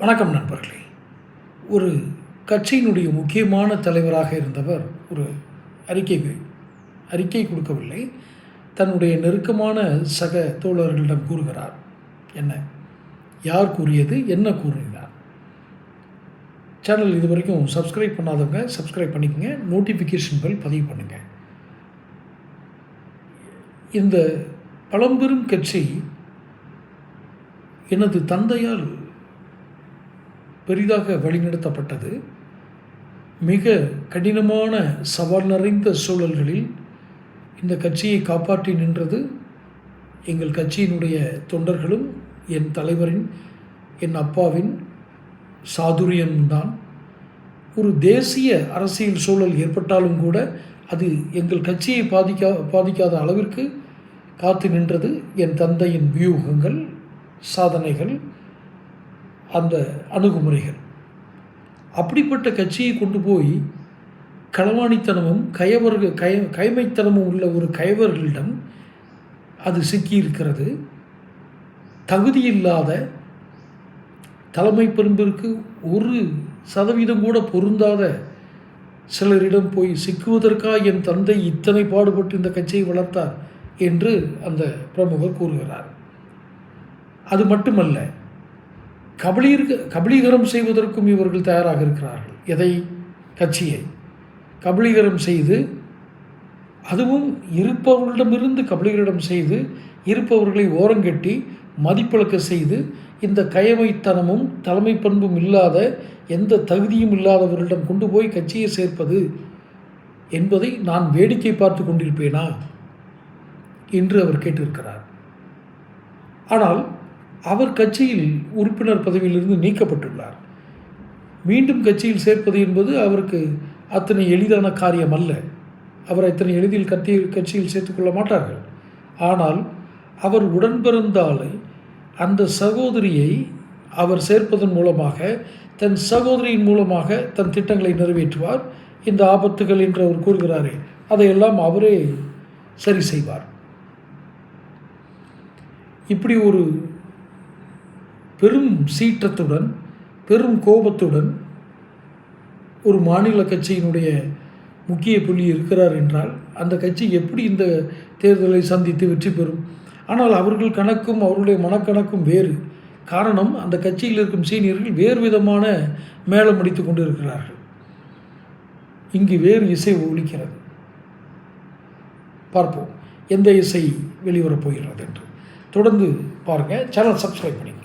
வணக்கம் நண்பர்களே. ஒரு கட்சியினுடைய முக்கியமான தலைவராக இருந்தவர் ஒரு அறிக்கை அறிக்கை கொடுக்கவில்லை. தன்னுடைய நெருக்கமான சக தோழர்களிடம் கூறுகிறார் என்ன? யார் கூறியது? என்ன கூறினார் சேனல் இது வரைக்கும் சப்ஸ்கிரைப் பண்ணாதவங்க சப்ஸ்கிரைப் பண்ணிக்கங்க. நோட்டிஃபிகேஷன் பெல் பதிவு பண்ணுங்கள் இந்த பழம்பெரும் கட்சி எனது தந்தையால் பெரிதாக வழிநடத்தப்பட்டது. மிக கடினமான சவால் நிறைந்த சூழல்களில் இந்த கட்சியை காப்பாற்றி நின்றது எங்கள் கட்சியினுடைய தொண்டர்களும் என் தலைவரின் என் அப்பாவின் சாதுரியம்தான் ஒரு தேசிய அரசியல் சூழல் ஏற்பட்டாலும் கூட அது எங்கள் கட்சியை பாதிக்கா பாதிக்காத அளவிற்கு காத்து நின்றது என் தந்தையின் வியூகங்கள் சாதனைகள். அந்த அணுகுமுறைகள். அப்படிப்பட்ட கட்சியை கொண்டு போய் களவாணித்தனமும் கயவர்கள் கய கைமைத்தனமும் உள்ள ஒரு கயவர்களிடம் அது சிக்கியிருக்கிறது. தகுதியில்லாத தலைமை பண்பிற்கு ஒரு சதவீதம் கூட பொருந்தாத சிலரிடம் போய் சிக்குவதற்காக என் தந்தை இத்தனை பாடுபட்டு இந்த கட்சியை வளர்த்தார் என்று அந்த பிரமுகர் கூறுகிறார். அது மட்டுமல்ல கபலீர் கபலீகரம் செய்வதற்கும் இவர்கள் தயாராக இருக்கிறார்கள். எதை? கட்சியை. கபலீகரம் செய்து அதுவும் இருப்பவர்களிடமிருந்து கபலீகரிடம் செய்து இருப்பவர்களை ஓரங்கட்டி மதிப்பிழக்க செய்து இந்த கயமைத்தனமும் தலைமை பண்பும் இல்லாத எந்த தகுதியும் இல்லாதவர்களிடம் கொண்டு போய் கட்சியை சேர்ப்பது என்பதை நான் வேடிக்கை பார்த்து கொண்டிருப்பேனா? என்று அவர் கேட்டிருக்கிறார். ஆனால் அவர் கட்சியில் உறுப்பினர் பதவியிலிருந்து நீக்கப்பட்டுள்ளார். மீண்டும் கட்சியில் சேர்ப்பது என்பது அவருக்கு அத்தனை எளிதான காரியம் அல்ல. அவர் அத்தனை எளிதில் கட்சி கட்சியில் சேர்த்துக்கொள்ள மாட்டார்கள். ஆனால் அவர் உடன்பிறந்தாலே அந்த சகோதரியை அவர் சேர்ப்பதன் மூலமாக தன் சகோதரியின் மூலமாக தன் திட்டங்களை நிறைவேற்றுவார். இந்த ஆபத்துகள் என்று அவர் கூறுகிறாரே அதையெல்லாம் அவரே சரி செய்வார். இப்படி ஒரு பெரும் சீற்றத்துடன் பெரும் கோபத்துடன் ஒரு மாநில கட்சியினுடைய முக்கிய புள்ளி இருக்கிறார் என்றால் அந்த கட்சி எப்படி இந்த தேர்தலை சந்தித்து வெற்றி பெறும்? ஆனால் அவர்கள் கணக்கும் அவர்களுடைய மனக்கணக்கும் வேறு. காரணம் அந்த கட்சியில் இருக்கும் சீனியர்கள் வேறு விதமான மேளம் அடித்து கொண்டு இருக்கிறார்கள் இங்கு வேறு இசை ஒழிக்கிறது பார்ப்போம் எந்த இசை வெளிவரப் போகிறது என்று. தொடர்ந்து பாருங்கள் சேனல் சப்ஸ்கிரைப் பண்ணிக்கோங்க.